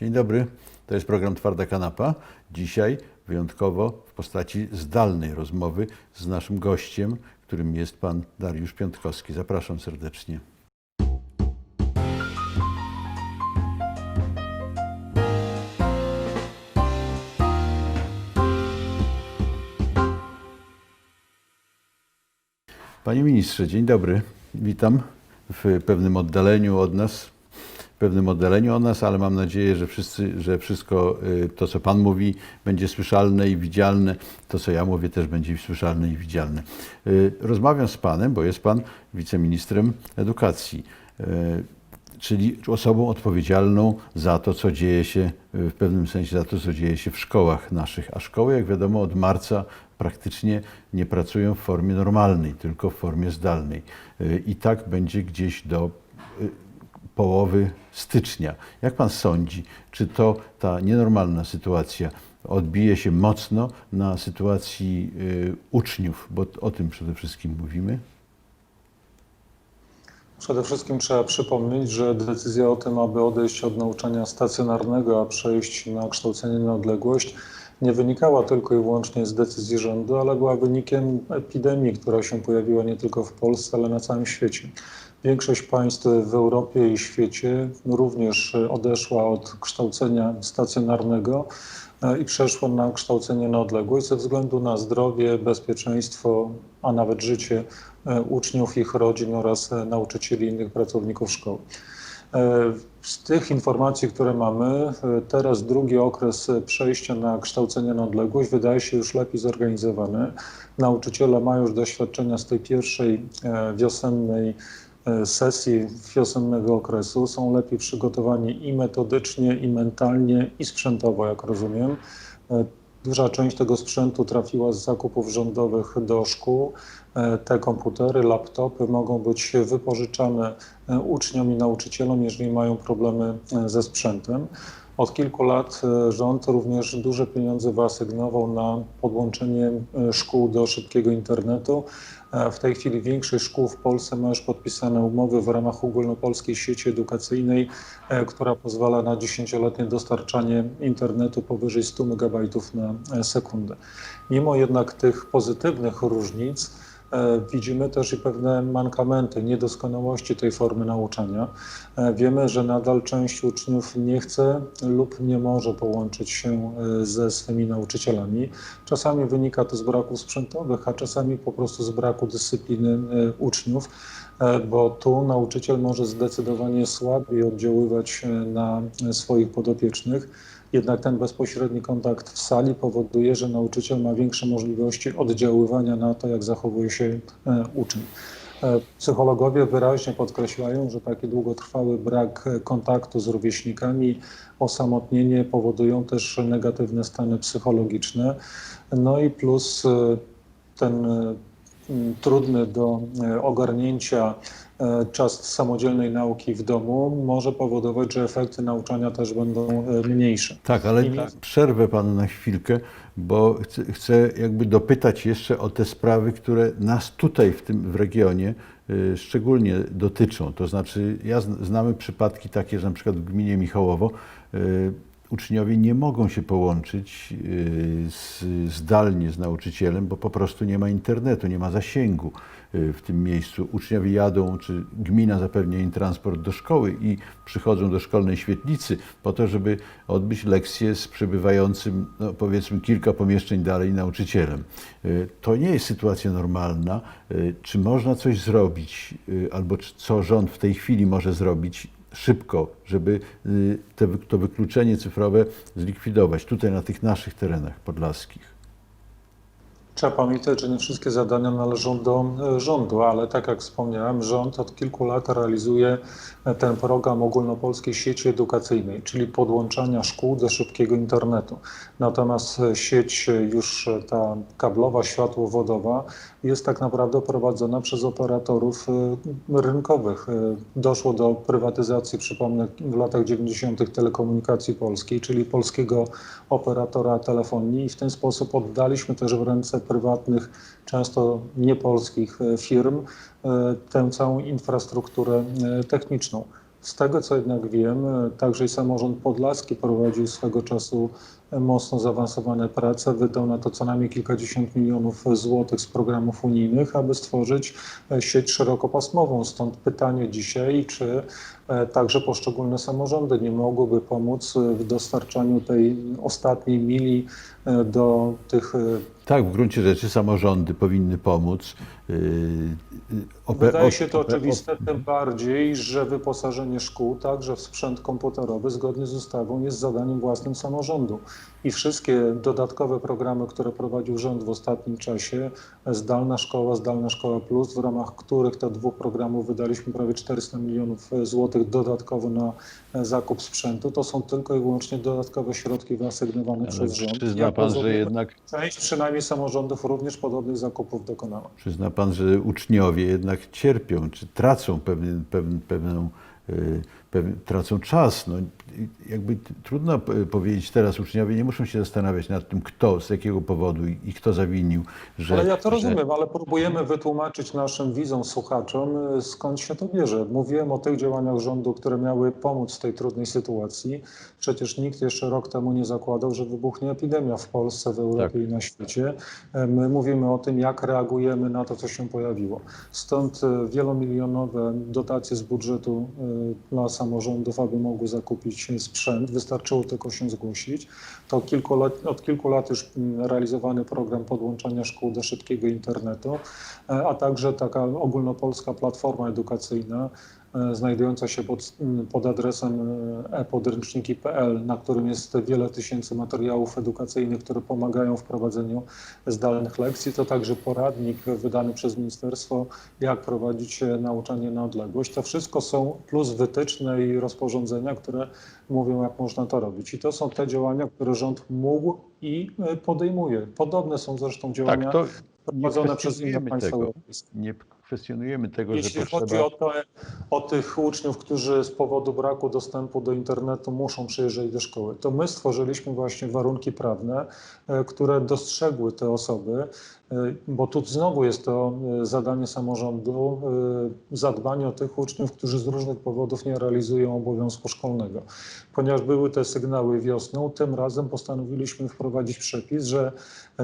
Dzień dobry, to jest program Twarda Kanapa. Dzisiaj wyjątkowo w postaci zdalnej rozmowy z naszym gościem, którym jest pan Dariusz Piątkowski. Zapraszam serdecznie. Panie ministrze, dzień dobry. Witam w pewnym oddaleniu od nas, pewnym oddaleniu od nas, ale mam nadzieję, że wszyscy, że wszystko y, to, co Pan mówi, będzie słyszalne i widzialne. To, co ja mówię, też będzie słyszalne i widzialne. Y, Rozmawiam z Panem, bo jest Pan wiceministrem edukacji, y, czyli osobą odpowiedzialną za to, co dzieje się w pewnym sensie, za to, co dzieje się w szkołach naszych. A szkoły, jak wiadomo, od marca praktycznie nie pracują w formie normalnej, tylko w formie zdalnej. I tak będzie gdzieś do połowy stycznia. Jak pan sądzi, czy to ta nienormalna sytuacja odbije się mocno na sytuacji y, uczniów, bo o tym przede wszystkim mówimy? Przede wszystkim trzeba przypomnieć, że decyzja o tym, aby odejść od nauczania stacjonarnego, a przejść na kształcenie na odległość, nie wynikała tylko i wyłącznie z decyzji rządu, ale była wynikiem epidemii, która się pojawiła nie tylko w Polsce, ale na całym świecie. Większość państw w Europie i świecie również odeszła od kształcenia stacjonarnego e, i przeszła na kształcenie na odległość ze względu na zdrowie, bezpieczeństwo, a nawet życie e, uczniów, ich rodzin oraz e, nauczycieli i innych pracowników szkoły. Z tych informacji, które mamy, teraz drugi okres przejścia na kształcenie na odległość wydaje się już lepiej zorganizowany. Nauczyciele mają już doświadczenia z tej pierwszej wiosennej sesji wiosennego okresu, są lepiej przygotowani i metodycznie, i mentalnie, i sprzętowo, jak rozumiem. E, Duża część tego sprzętu trafiła z zakupów rządowych do szkół. E, Te komputery, laptopy mogą być wypożyczane e, uczniom i nauczycielom, jeżeli mają problemy e, ze sprzętem. Od kilku lat e, rząd również duże pieniądze wyasygnował na podłączenie e, szkół do szybkiego internetu. E, W tej chwili większość szkół w Polsce ma już podpisane umowy w ramach ogólnopolskiej sieci edukacyjnej, która pozwala na dziesięcioletnie dostarczanie internetu powyżej 100 MB na sekundę. Mimo jednak tych pozytywnych różnic, widzimy też i pewne mankamenty, niedoskonałości tej formy nauczania. E, Wiemy, że nadal część uczniów nie chce lub nie może połączyć się e, ze swymi nauczycielami. Czasami wynika to z braków sprzętowych, a czasami po prostu z braku dyscypliny e, uczniów, e, bo tu nauczyciel może zdecydowanie słabiej oddziaływać e, na e, swoich podopiecznych. Jednak ten bezpośredni kontakt w sali powoduje, że nauczyciel ma większe możliwości oddziaływania na to, jak zachowuje się e, uczeń. E, Psychologowie wyraźnie podkreślają, że taki długotrwały brak e, kontaktu z rówieśnikami, osamotnienie powodują też negatywne stany psychologiczne. No i plus ten trudny do e, ogarnięcia e, czas samodzielnej nauki w domu może powodować, że efekty nauczania też będą e, mniejsze. Tak, ale I przerwę panu na chwilkę, bo chcę, chcę jakby dopytać jeszcze o te sprawy, które nas tutaj w tym w regionie y, szczególnie dotyczą. To znaczy, ja zn- znamy przypadki takie, że na przykład w gminie Michałowo y, uczniowie nie mogą się połączyć y, z, zdalnie z nauczycielem, bo po prostu nie ma internetu, nie ma zasięgu y, w tym miejscu. Uczniowie jadą, czy gmina zapewnia im transport do szkoły i przychodzą do szkolnej świetlicy po to, żeby odbyć lekcję z przebywającym, no powiedzmy, kilka pomieszczeń dalej nauczycielem. Y, To nie jest sytuacja normalna. Czy można coś zrobić, albo co rząd w tej chwili może zrobić szybko, żeby y, te, to wykluczenie cyfrowe zlikwidować tutaj na tych naszych terenach podlaskich? Trzeba pamiętać, że nie wszystkie zadania należą do e, rządu, ale tak jak wspomniałem, rząd od kilku lat realizuje e, ten program ogólnopolskiej sieci edukacyjnej, czyli podłączania szkół do szybkiego internetu. Natomiast e, sieć już ta kablowa, światłowodowa jest tak naprawdę prowadzona przez operatorów rynkowych. Doszło do prywatyzacji, przypomnę, w latach 90. telekomunikacji polskiej, czyli polskiego operatora telefonii i w ten sposób oddaliśmy też w ręce prywatnych, często niepolskich e, firm e, tę całą infrastrukturę e, techniczną. Z tego co jednak wiem, także i samorząd podlaski prowadził swego czasu mocno zaawansowane prace, wydał na to co najmniej kilkadziesiąt milionów złotych z programów unijnych, aby stworzyć sieć szerokopasmową. Stąd pytanie dzisiaj, czy także poszczególne samorządy nie mogłyby pomóc e, w dostarczaniu tej ostatniej mili e, do tych e, Tak, w gruncie rzeczy samorządy powinny pomóc. Ope- Wydaje się to oczywiste, tym bardziej, że wyposażenie szkół także w sprzęt komputerowy zgodnie z ustawą jest zadaniem własnym samorządu. I wszystkie dodatkowe programy, które prowadził rząd w ostatnim czasie, Zdalna Szkoła, Zdalna Szkoła Plus, w ramach których te dwóch programów wydaliśmy prawie 400 milionów złotych dodatkowo na zakup sprzętu, to są tylko i wyłącznie dodatkowe środki wyasygnowane przez rząd. przyzna Jak pan, że rozumiem, jednak Część przynajmniej samorządów również podobnych zakupów dokonała. Przyzna pan, że uczniowie jednak cierpią, czy tracą pewien, pewien, pewną, yy, tracą czas. No, jakby trudno powiedzieć teraz, uczniowie nie muszą się zastanawiać nad tym, kto, z jakiego powodu i, kto zawinił, że... Ale ja to że- rozumiem, ale próbujemy wytłumaczyć naszym widzom, słuchaczom, y, skąd się to bierze. Mówiłem o tych działaniach rządu, które miały pomóc w tej trudnej sytuacji. Przecież nikt jeszcze rok temu nie zakładał, że wybuchnie epidemia w Polsce, w Europie Tak. i na świecie. E, My mówimy o tym, jak reagujemy na to, co się pojawiło. Stąd e, wielomilionowe dotacje z budżetu dla samorządów, aby mogły zakupić sprzęt. Wystarczyło tylko się zgłosić. To kilku lat, od kilku lat już mm, realizowany program podłączania szkół do szybkiego internetu, e, a także taka ogólnopolska platforma edukacyjna znajdująca się pod, pod adresem e, e-podręczniki.pl, na którym jest wiele tysięcy materiałów edukacyjnych, które pomagają w prowadzeniu zdalnych lekcji. To także poradnik wydany przez ministerstwo, jak prowadzić e, nauczanie na odległość. To wszystko są plus wytyczne i rozporządzenia, które mówią, jak można to robić. I to są te działania, które rząd mógł i e, podejmuje. Podobne są zresztą działania Tak, to nie prowadzone przez inne państwa europejskie. Nie kwestionujemy tego, Jeśli że chodzi potrzeba... o, to, o tych uczniów, którzy z powodu braku dostępu do internetu muszą przyjeżdżać do szkoły, to my stworzyliśmy właśnie warunki prawne, e, które dostrzegły te osoby, bo tu znowu jest to e, zadanie samorządu, e, zadbanie o tych uczniów, którzy z różnych powodów nie realizują obowiązku szkolnego. Ponieważ były te sygnały wiosną, tym razem postanowiliśmy wprowadzić przepis, że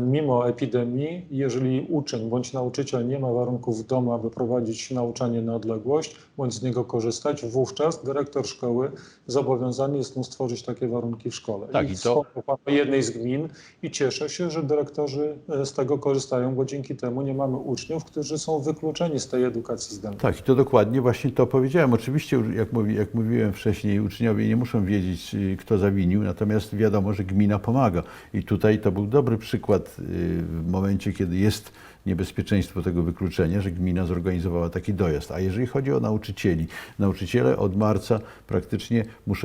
mimo epidemii, jeżeli uczeń bądź nauczyciel nie ma warunków w domu, aby prowadzić nauczanie na odległość, bądź z niego korzystać, wówczas dyrektor szkoły zobowiązany jest mu stworzyć takie warunki w szkole. Tak, i to- wspomniał pan o jednej z gmin i cieszę się, że dyrektorzy e, z tego korzystają, bo dzięki temu nie mamy uczniów, którzy są wykluczeni z tej edukacji zdalnej. Tak, i to dokładnie właśnie to powiedziałem. Oczywiście, jak, mówi, jak mówiłem wcześniej, uczniowie nie muszą wiedzieć, y, kto zawinił, natomiast wiadomo, że gmina pomaga. I tutaj to był dobry przykład y, w momencie, kiedy jest niebezpieczeństwo tego wykluczenia, że gmina zorganizowała taki dojazd. A jeżeli chodzi o nauczycieli, nauczyciele od marca praktycznie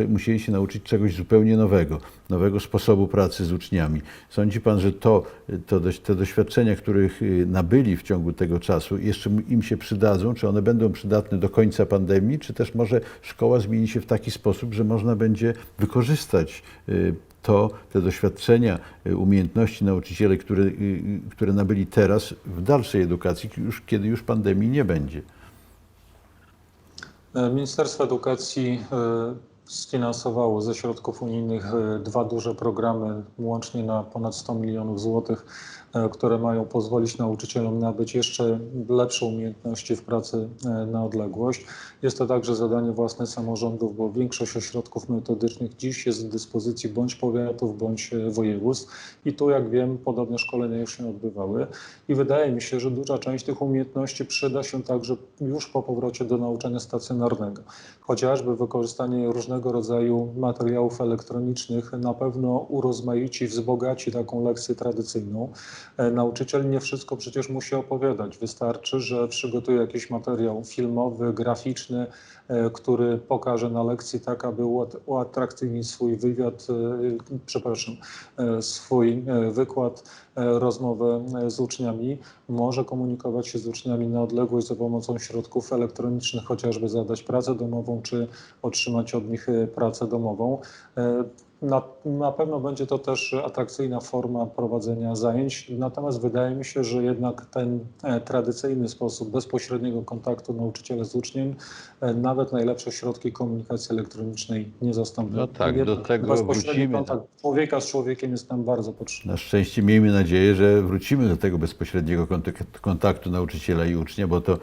musieli się nauczyć czegoś zupełnie nowego, nowego sposobu pracy z uczniami. Sądzi Pan, że to, to te doświadczenia, których y, nabyli w ciągu tego czasu, jeszcze im się przydadzą? Czy one będą przydatne do końca pandemii, czy też może szkoła zmieni się w taki sposób, że można będzie wykorzystać y, to, te doświadczenia, y, umiejętności nauczyciele, które, y, y, które nabyli teraz w dalszej edukacji, już, kiedy już pandemii nie będzie? E, Ministerstwo Edukacji e, sfinansowało ze środków unijnych e, dwa duże programy, łącznie na ponad 100 milionów złotych, które mają pozwolić nauczycielom nabyć jeszcze lepsze umiejętności w pracy e, na odległość. Jest to także zadanie własne samorządów, bo większość ośrodków metodycznych dziś jest w dyspozycji bądź powiatów, bądź e, województw i tu, jak wiem, podobne szkolenia już się odbywały i wydaje mi się, że duża część tych umiejętności przyda się także już po powrocie do nauczania stacjonarnego. Chociażby wykorzystanie różnego rodzaju materiałów elektronicznych na pewno urozmaici, wzbogaci taką lekcję tradycyjną. E, Nauczyciel nie wszystko przecież musi opowiadać. Wystarczy, że przygotuje jakiś materiał filmowy, graficzny, e, który pokaże na lekcji tak, aby uat- uatrakcyjnić swój wywiad, e, przepraszam, swój wykład, rozmowę z uczniami. Może komunikować się z uczniami na odległość za pomocą środków elektronicznych, chociażby zadać pracę domową, czy otrzymać od nich pracę domową. Na, na pewno będzie to też atrakcyjna forma prowadzenia zajęć, natomiast wydaje mi się, że jednak ten e, tradycyjny sposób bezpośredniego kontaktu nauczyciela z uczniem, e, nawet najlepsze środki komunikacji elektronicznej nie zastąpią. No tak, do Jednak tego bezpośredni wrócimy. kontakt człowieka z człowiekiem jest nam bardzo potrzebny. Na szczęście miejmy nadzieję, że wrócimy do tego bezpośredniego kontak- kontaktu nauczyciela i ucznia, bo to,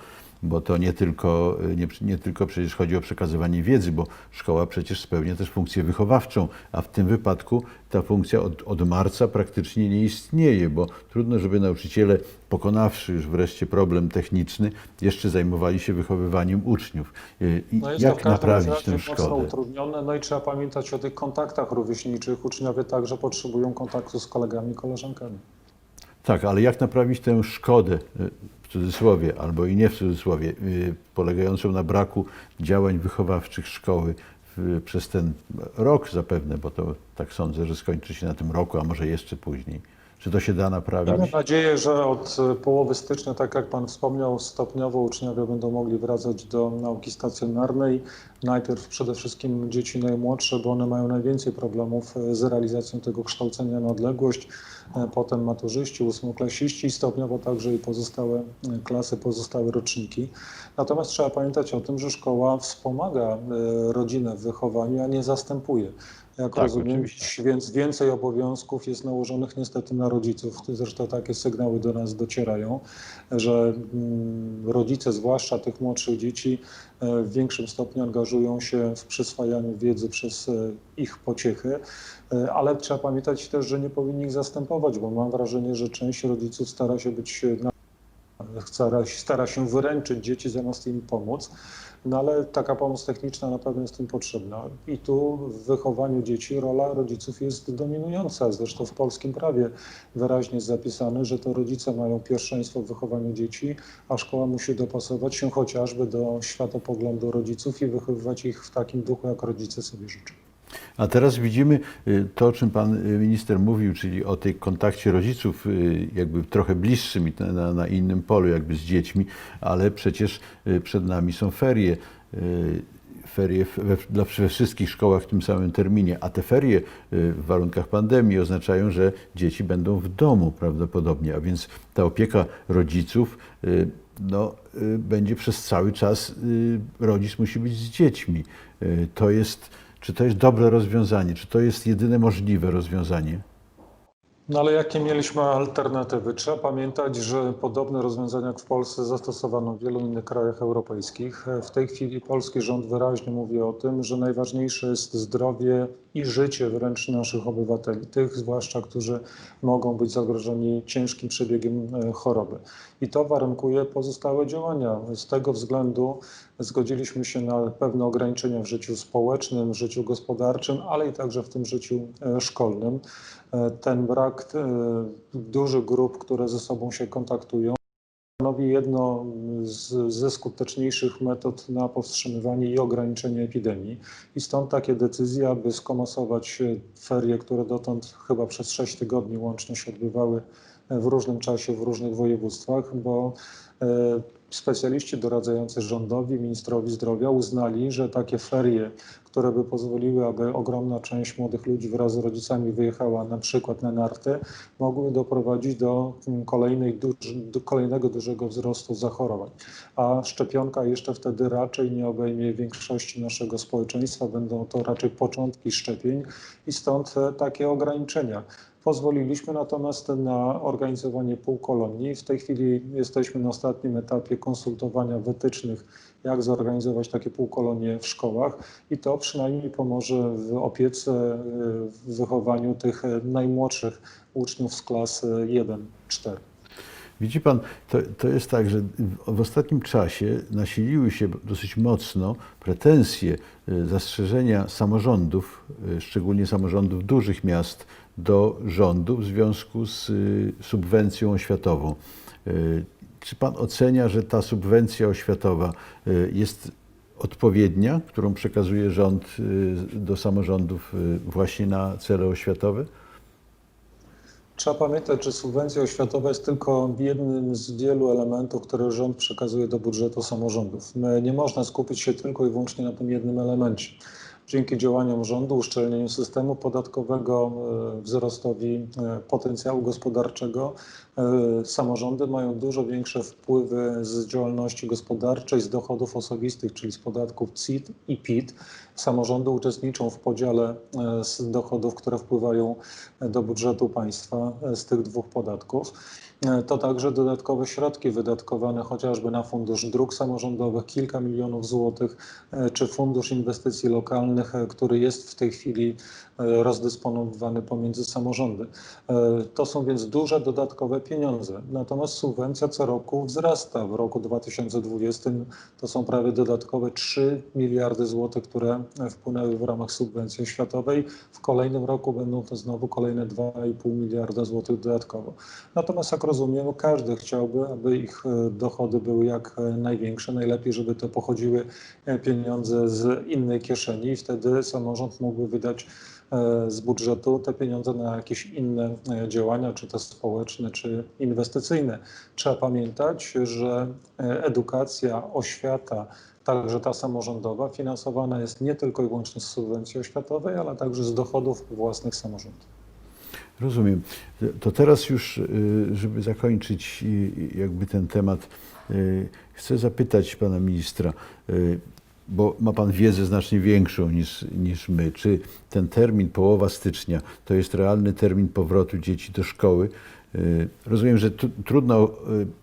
bo to nie, tylko, nie, nie tylko przecież chodzi o przekazywanie wiedzy, bo szkoła przecież spełnia też funkcję wychowawczą, a w tym wypadku ta funkcja od, od marca praktycznie nie istnieje, bo trudno, żeby nauczyciele, pokonawszy już wreszcie problem techniczny, jeszcze zajmowali się wychowywaniem uczniów. I No jak naprawić tę szkodę? utrudnione, no i trzeba pamiętać o tych kontaktach rówieśniczych. Uczniowie także potrzebują kontaktu z kolegami i koleżankami. Tak, ale jak naprawić tę szkodę, y, w cudzysłowie, albo i nie w cudzysłowie, y, polegającą na braku działań wychowawczych szkoły przez ten rok zapewne, bo to tak sądzę, że skończy się na tym roku, a może jeszcze później. Czy to się da naprawić? nadzieję, że od e, połowy stycznia, tak jak Pan wspomniał, stopniowo uczniowie będą mogli wracać do nauki stacjonarnej. Najpierw przede wszystkim dzieci najmłodsze, bo one mają najwięcej problemów e, z realizacją tego kształcenia na odległość. E, Potem maturzyści, ósmoklasiści i stopniowo także i pozostałe klasy, pozostałe roczniki. Natomiast trzeba pamiętać o tym, że szkoła wspomaga rodzinę w wychowaniu, a nie zastępuje. Jak Tak, rozumiem, oczywiście. więc więcej obowiązków jest nałożonych niestety na rodziców. Zresztą takie sygnały do nas docierają, że mm, rodzice, zwłaszcza tych młodszych dzieci, e, w większym stopniu angażują się w przyswajaniu wiedzy przez e, ich pociechy, E, ale trzeba pamiętać też, że nie powinni ich zastępować, bo mam wrażenie, że część rodziców stara się być na stara, stara się wyręczyć dzieci zamiast im pomóc, no ale taka pomoc techniczna na pewno jest im potrzebna. I tu w wychowaniu dzieci rola rodziców jest dominująca. Zresztą w polskim prawie wyraźnie jest zapisane, że to rodzice mają pierwszeństwo w wychowaniu dzieci, a szkoła musi dopasować się chociażby do światopoglądu rodziców i wychowywać ich w takim duchu, jak rodzice sobie życzą. A teraz widzimy y, to, o czym pan y, minister mówił, czyli o tej kontakcie rodziców y, jakby trochę bliższym i na- na, innym polu jakby z dziećmi, ale przecież przed nami są ferie. Ferie we, dla, we wszystkich szkołach w tym samym terminie, a te ferie w warunkach pandemii oznaczają, że dzieci będą w domu prawdopodobnie, a więc ta opieka rodziców no, będzie przez cały czas, rodzic musi być z dziećmi. To jest, czy to jest dobre rozwiązanie? Czy to jest jedyne możliwe rozwiązanie? No ale jakie mieliśmy alternatywy? Trzeba pamiętać, że podobne rozwiązania jak w Polsce zastosowano w wielu innych krajach europejskich. W tej chwili polski rząd wyraźnie mówi o tym, że najważniejsze jest zdrowie i życie wręcz naszych obywateli, tych zwłaszcza, którzy mogą być zagrożeni ciężkim przebiegiem e, choroby. I to warunkuje pozostałe działania. Z tego względu zgodziliśmy się na pewne ograniczenia w życiu społecznym, w życiu gospodarczym, ale i także w tym życiu e, szkolnym. E, Ten brak dużych grup, które ze sobą się kontaktują, stanowi jedno z, ze skuteczniejszych metod na powstrzymywanie i ograniczenie epidemii. I stąd takie decyzje, aby skomasować e, ferie, które dotąd chyba przez 6 tygodni łącznie się odbywały e, w różnym czasie w różnych województwach, bo e, specjaliści doradzający rządowi, ministrowi zdrowia uznali, że takie ferie, które by pozwoliły, aby ogromna część młodych ludzi wraz z rodzicami wyjechała na przykład na narty, mogły doprowadzić do mm, kolejnej, do kolejnego dużego wzrostu zachorowań. A szczepionka jeszcze wtedy raczej nie obejmie większości naszego społeczeństwa, będą to raczej początki szczepień i stąd e, takie ograniczenia. Pozwoliliśmy natomiast na organizowanie półkolonii. W tej chwili jesteśmy na ostatnim etapie konsultowania wytycznych, jak zorganizować takie półkolonie w szkołach i to przynajmniej pomoże w opiece, w wychowaniu tych najmłodszych uczniów z klas e, 1-4. Widzi pan, to, to jest tak, że w, w ostatnim czasie nasiliły się dosyć mocno pretensje, y, zastrzeżenia samorządów, y, szczególnie samorządów dużych miast, do rządu w związku z y, subwencją oświatową. Y, Czy pan ocenia, że ta subwencja oświatowa y, jest odpowiednia, którą przekazuje rząd do samorządów właśnie na cele oświatowe? Trzeba pamiętać, że subwencja oświatowa jest tylko jednym z wielu elementów, które rząd przekazuje do budżetu samorządów. Nie można skupić się tylko i wyłącznie na tym jednym elemencie. Dzięki działaniom rządu, uszczelnieniu systemu podatkowego, e, wzrostowi e, potencjału gospodarczego, e, samorządy mają dużo większe wpływy z działalności gospodarczej, z dochodów osobistych, czyli z podatków CIT i PIT. Samorządy uczestniczą w podziale z dochodów, które wpływają do budżetu państwa z tych dwóch podatków. E, To także dodatkowe środki wydatkowane chociażby na Fundusz Dróg Samorządowych, kilka milionów złotych, e, czy Fundusz Inwestycji Lokalnych, e, który jest w tej chwili rozdysponowany pomiędzy samorządy. To są więc duże dodatkowe pieniądze. Natomiast subwencja co roku wzrasta. W roku 2020 to są prawie dodatkowe 3 miliardy złotych, które wpłynęły w ramach subwencji oświatowej. W kolejnym roku będą to znowu kolejne 2,5 miliarda złotych dodatkowo. Natomiast jak rozumiem, każdy chciałby, aby ich e, dochody były jak e, największe. Najlepiej, żeby to pochodziły e, pieniądze z innej kieszeni i wtedy samorząd mógłby wydać z budżetu te pieniądze na jakieś inne działania, czy to społeczne, czy inwestycyjne. Trzeba pamiętać, że edukacja, oświata, także ta samorządowa, finansowana jest nie tylko i wyłącznie z subwencji oświatowej, ale także z dochodów własnych samorządów. Rozumiem. To teraz już, y, żeby zakończyć jakby ten temat, y, chcę zapytać pana ministra, y, bo ma pan wiedzę znacznie większą niż, niż my. Czy ten termin połowa stycznia to jest realny termin powrotu dzieci do szkoły? Rozumiem, że trudno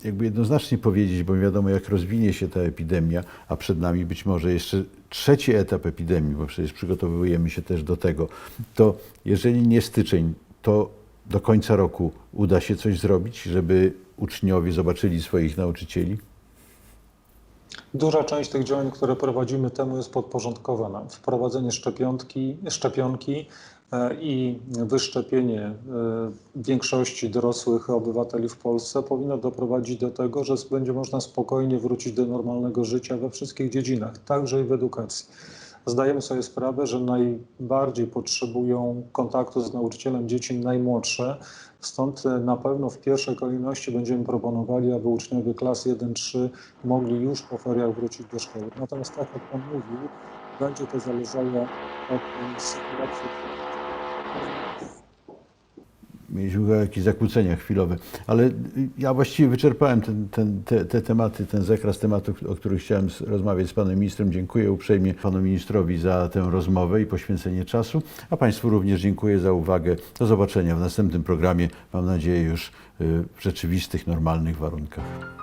jakby jednoznacznie powiedzieć, bo nie wiadomo jak rozwinie się ta epidemia, a przed nami być może jeszcze trzeci etap epidemii, bo przecież przygotowujemy się też do tego. To jeżeli nie styczeń, to do końca roku uda się coś zrobić, żeby uczniowie zobaczyli swoich nauczycieli? Duża część tych działań, które prowadzimy, temu jest podporządkowana. Wprowadzenie szczepionki, szczepionki e, i wyszczepienie e, większości dorosłych obywateli w Polsce powinno doprowadzić do tego, że będzie można spokojnie wrócić do normalnego życia we wszystkich dziedzinach, także i w edukacji. Zdajemy sobie sprawę, że najbardziej potrzebują kontaktu z nauczycielem dzieci najmłodsze, stąd e, na pewno w pierwszej kolejności będziemy proponowali, aby uczniowie klas 1-3 mogli już po feriach wrócić do szkoły. Natomiast tak jak Pan mówił, będzie to zależało od e, sytuacji. Mieliśmy jakieś zakłócenia chwilowe, ale ja właściwie wyczerpałem ten, ten, te, te tematy, ten zakres tematów, o których chciałem rozmawiać z panem ministrem. Dziękuję uprzejmie panu ministrowi za tę rozmowę i poświęcenie czasu, a państwu również dziękuję za uwagę. Do zobaczenia w następnym programie, mam nadzieję już y, w rzeczywistych, normalnych warunkach.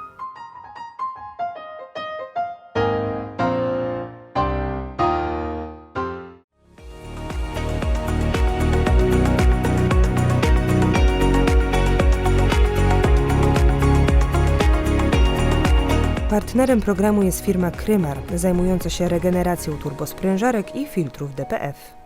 Partnerem programu jest firma Krymar, zajmująca się regeneracją turbosprężarek i filtrów DPF.